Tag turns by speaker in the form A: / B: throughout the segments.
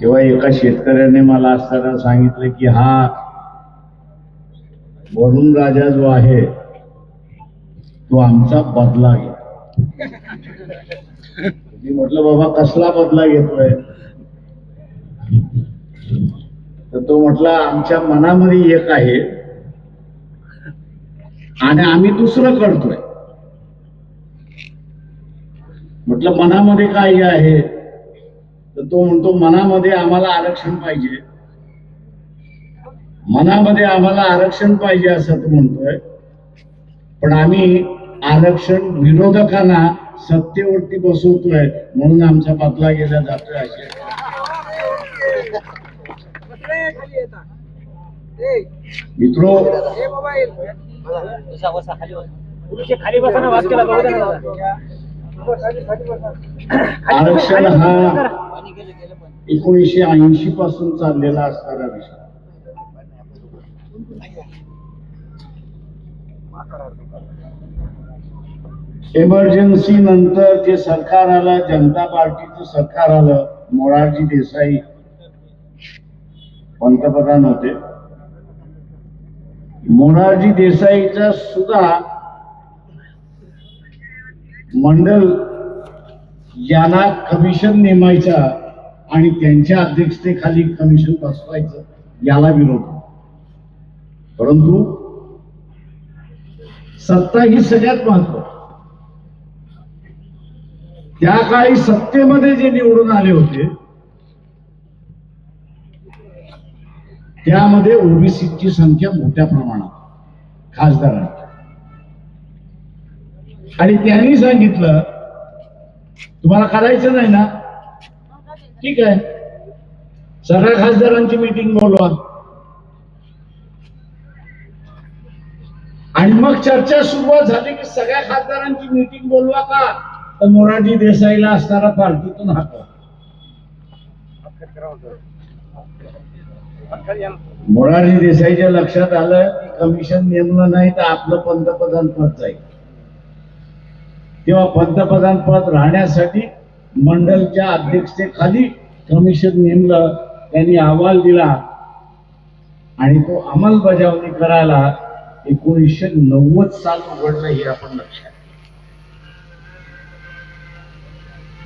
A: तेव्हा एका शेतकऱ्याने मला असताना सांगितलं की हा वरुण राजा जो आहे तो आमचा बदला घे मी म्हटलं बाबा कसला बदला घेतोय? तर तो म्हटला आमच्या मनामध्ये एक आहे आणि आम्ही दुसरं करतोय. म्हटलं मनामध्ये काय आहे? तर तो म्हणतो मनामध्ये आम्हाला आरक्षण पाहिजे. मनामध्ये आम्हाला आरक्षण पाहिजे असं तो म्हणतोय. पण आम्ही आरक्षण विरोधकांना सत्तेवरती बसवतोय म्हणून आमचा बदला गेला जातोय असे मित्रो
B: खाली बसा वाद केला
A: आरक्षण हा एकोणीसशे ऐंशी पासून चाललेला असणारा विषय. एमर्जन्सी नंतर जे सरकार आलं जनता पार्टीचं सरकार आलं मोरारजी देसाई पंतप्रधान होते. मोरारजी देसाईचा सुद्धा मंडल यांना कमिशन नेमायचा आणि त्यांच्या अध्यक्षतेखाली कमिशन बसवायचं याला विरोध. परंतु सत्ता ही सगळ्यात महत्त्व त्या काळी सत्तेमध्ये जे निवडून आले होते त्यामध्ये ओबीसीची संख्या मोठ्या प्रमाणात खासदारांची. आणि त्यांनी सांगितलं तुम्हाला करायचं नाही ना? ठीक आहे. सगळ्या खासदारांची मीटिंग बोलवा. आणि मग चर्चा सुरुवात झाली की सगळ्या खासदारांची मीटिंग बोलवा का? तर मोरारजी देसाईला असणारा पार्टीतून हाकवा. मोरारजी देसाईच्या लक्षात आलं की कमिशन नेमलं नाही तर आपलं पंतप्रधान पद जाईल. तेव्हा पंतप्रधान पद राहण्यासाठी मंडलच्या अध्यक्षतेखाली कमिशन नेमलं त्यांनी अहवाल दिला. आणि तो अंमलबजावणी करायला एकोणीसशे नव्वद साल उघडलं हे आपण लक्षात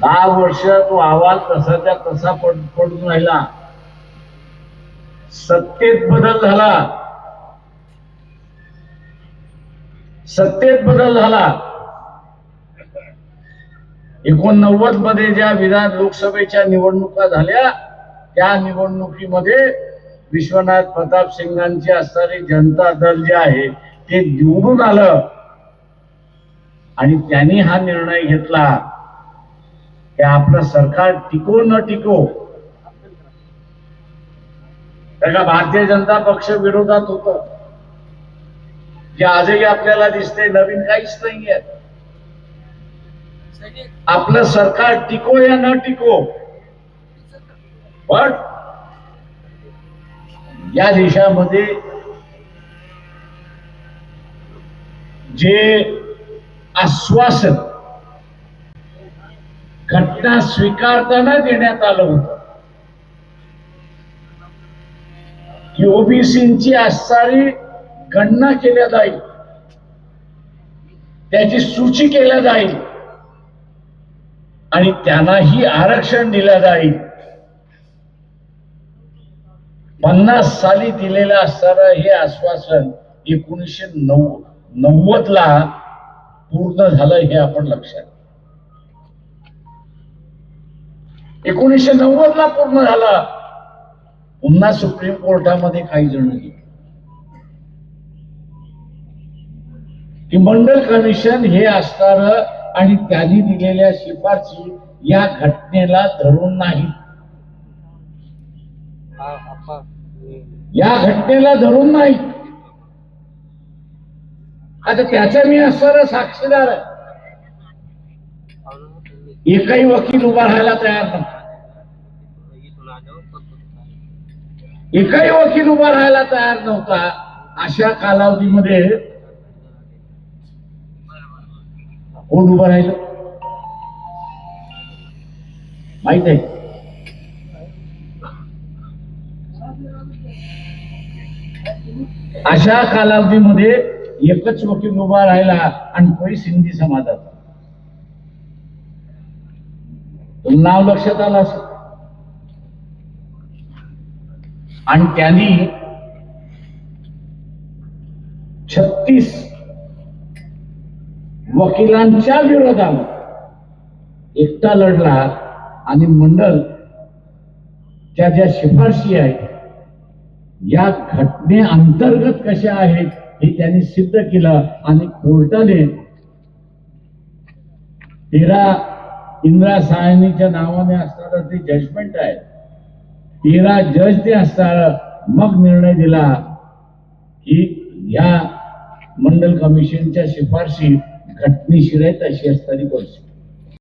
A: दहा वर्ष तो अहवाल तसाच्या तसा पड पडून राहिला. सत्तेत बदल झाला. सत्तेत बदल झाला. एकोणनव्वदमध्ये ज्या विधान लोकसभेच्या निवडणुका झाल्या त्या निवडणुकीमध्ये विश्वनाथ प्रताप सिंगांची असणारी जनता दल जे आहे ते निवडून आलं. आणि त्यांनी हा निर्णय घेतला. की आपलं सरकार टिको न टिको. त्याला भारतीय जनता पक्ष विरोधात होत. जे आजही आपल्याला दिसते नवीन काहीच नाहीये. आपलं सरकार टिको या न टिको पण या देशामध्ये जे आश्वासन घटना स्वीकारताना देण्यात आलं होत की ओबीसीची असणारी गणना केल्या जाईल त्याची सूची केल्या जाईल. आणि त्यांनाही आरक्षण दिलं जाईल. पन्नास साली दिलेलं असणारं हे आश्वासन एकोणीसशे नऊ नव्वद ला पूर्ण झालं हे आपण लक्षात एकोणीसशे नव्वद ला पूर्ण झालं. पुन्हा सुप्रीम कोर्टामध्ये काही जण गेले. की मंडल कमिशन हे असणार आणि त्यांनी दिलेल्या शिफारसी या घटनेला धरून नाही. या घटनेला धरून नाही. आता त्याचा मी असणार साक्षीदार आहे. एकही वकील उभा राहायला तयार नव्हता. एकही वकील उभा राहायला तयार नव्हता. अशा कालावधीमध्ये कोण उभं राहिलं? माहीत आहे अशा कालावधीमध्ये एकच वकील उभा राहिला आणि तोही सिंधी समाजात. नाव लक्षात आलं असेल. आणि त्यांनी छत्तीस वकिलांच्या विरोधात एकटा लढला आणि मंडल त्या ज्या शिफारशी आहेत या घटने अंतर्गत कशा आहेत हे त्यांनी सिद्ध केलं आणि कोर्टाने तेरा इंदिरा सायनीच्या नावाने असणारं ते जजमेंट आहे तेरा जजने असणार मग निर्णय दिला की या मंडल कमिशनच्या शिफारशी घटनेशीर आहेत अशी असणारी परिस्थिती